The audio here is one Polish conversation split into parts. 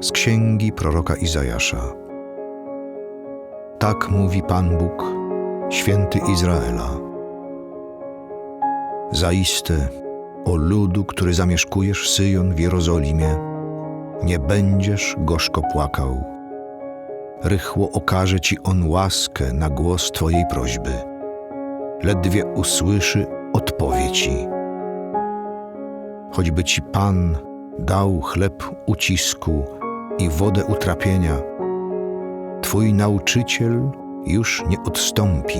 z księgi proroka Izajasza. Tak mówi Pan Bóg, święty Izraela. Zaiste, o ludu, który zamieszkujesz Syjon w Jerozolimie, nie będziesz gorzko płakał. Rychło okaże ci on łaskę na głos twojej prośby. Ledwie usłyszy, odpowie ci. Choćby ci Pan dał chleb ucisku i wodę utrapienia, Twój nauczyciel już nie odstąpi,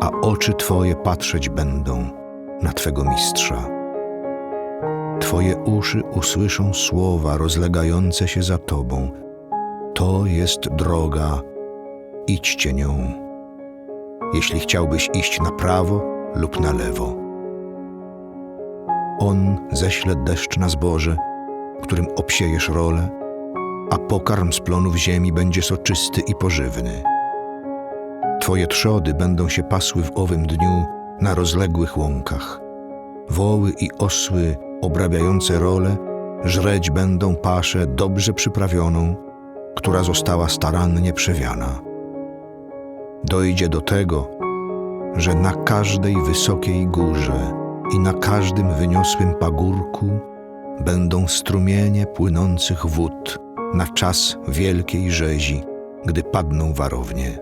a oczy Twoje patrzeć będą na Twego mistrza. Twoje uszy usłyszą słowa rozlegające się za Tobą. To jest droga, idźcie nią. Jeśli chciałbyś iść na prawo lub na lewo. On ześle deszcz na zboże, którym obsiejesz rolę, a pokarm z plonów ziemi będzie soczysty i pożywny. Twoje trzody będą się pasły w owym dniu na rozległych łąkach. Woły i osły obrabiające role żreć będą paszę dobrze przyprawioną, która została starannie przewiana. Dojdzie do tego, że na każdej wysokiej górze i na każdym wyniosłym pagórku będą strumienie płynących wód na czas wielkiej rzezi, gdy padną warownie.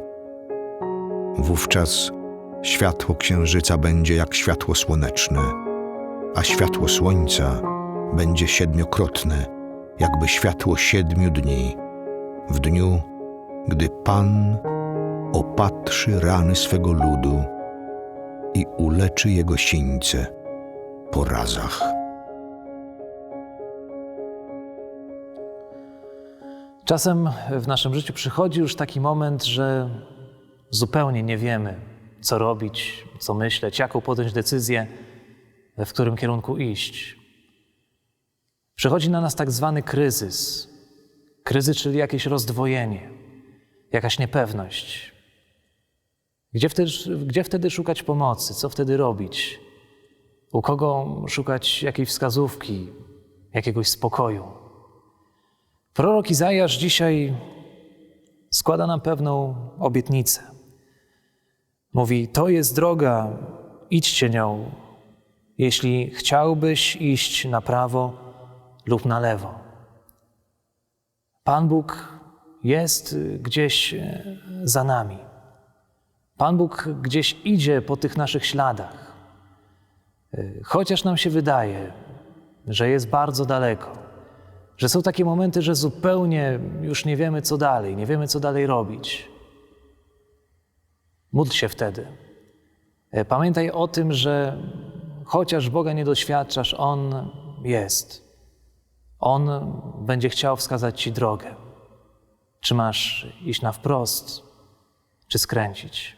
Wówczas światło księżyca będzie jak światło słoneczne, a światło słońca będzie siedmiokrotne, jakby światło siedmiu dni, w dniu, gdy Pan opatrzy rany swego ludu i uleczy jego sińce po razach. Czasem w naszym życiu przychodzi już taki moment, że zupełnie nie wiemy, co robić, co myśleć, jaką podjąć decyzję, w którym kierunku iść. Przychodzi na nas tak zwany kryzys. Kryzys, czyli jakieś rozdwojenie, jakaś niepewność. Gdzie wtedy, gdzie wtedy szukać pomocy? Co wtedy robić? U kogo szukać jakiejś wskazówki, jakiegoś spokoju? Prorok Izajasz dzisiaj składa nam pewną obietnicę. Mówi: To jest droga, idźcie nią, jeśli chciałbyś iść na prawo lub na lewo. Pan Bóg jest gdzieś za nami. Pan Bóg gdzieś idzie po tych naszych śladach. Chociaż nam się wydaje, że jest bardzo daleko, że są takie momenty, że zupełnie już nie wiemy, co dalej, nie wiemy, co dalej robić. Módl się wtedy. Pamiętaj o tym, że chociaż Boga nie doświadczasz, On jest. On będzie chciał wskazać Ci drogę. Czy masz iść na wprost, czy skręcić.